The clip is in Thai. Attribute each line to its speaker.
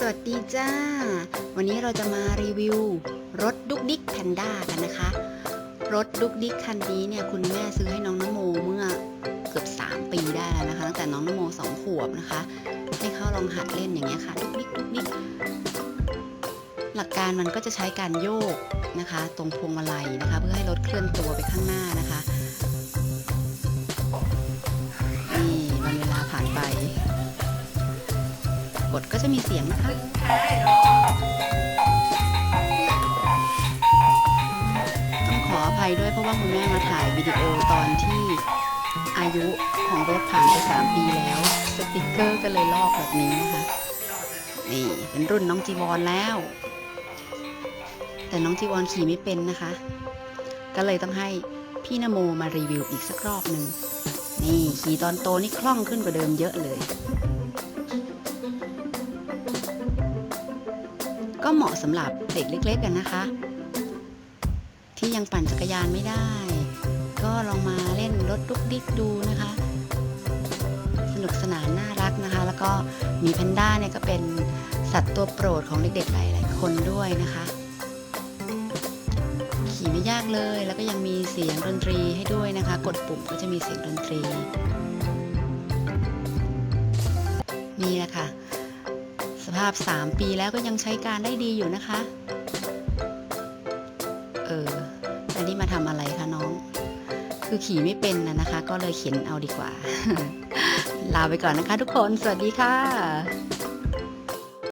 Speaker 1: สวัสดีจ้า วันนี้เราจะมารีวิว รถดุกดิกแพนด้ากันนะคะ รถดุกดิกคันนี้เนี่ยคุณแม่ซื้อให้น้องนโมเมื่อเกือบ 3 ปีได้แล้วนะคะ ตั้งแต่น้องนโม2ขวบนะคะ ให้เขาลองหัดเล่นอย่างเงี้ยค่ะดุกดิกดุกดิกหลักการมันก็จะใช้การโยกนะคะ ตรงพวงมาลัยนะคะ เพื่อให้รถเคลื่อนตัวไปข้างหน้านะคะ กดก็จะมีเสียงนะคะ ต้องขออภัยด้วยเพราะว่าคุณแม่มาถ่ายวิดีโอตอนที่อายุของรถผ่านไป 3 ปีแล้ว สติกเกอร์ก็เลยลอกแบบนี้นะคะ นี่เป็นรุ่นน้องจีวอนแล้ว แต่น้องจีวอนขี่ไม่เป็นนะคะ ก็เลยต้องให้พี่นโมมารีวิวอีกสักรอบหนึ่งนี่ขี่ตอนโตนี่คล่องขึ้นกว่าเดิมเยอะเลย ก็เหมาะสำหรับเด็กเล็กๆกันนะคะ ที่ยังปั่นจักรยานไม่ได้ ก็ลองมาเล่นรถดุกดิกดูนะคะ สนุกสนานน่ารักนะคะ แล้วก็มีแพนด้าเนี่ยก็เป็นสัตว์ตัวโปรดของเด็กๆหลายๆคนด้วยนะคะ ขี่ไม่ยากเลยแล้วก็ยังมีเสียงดนตรีให้ด้วยนะคะ กดปุ่มก็จะมีเสียงดนตรี ภาพ 3 ปีแล้วก็ยังใช้การได้ดีอยู่นะคะ เออ อันนี้มาทำอะไรคะน้อง คือขี่ไม่เป็นนะนะคะ ก็เลยเขียนเอาดีกว่า ลาไปก่อนนะคะทุกคน สวัสดีค่ะ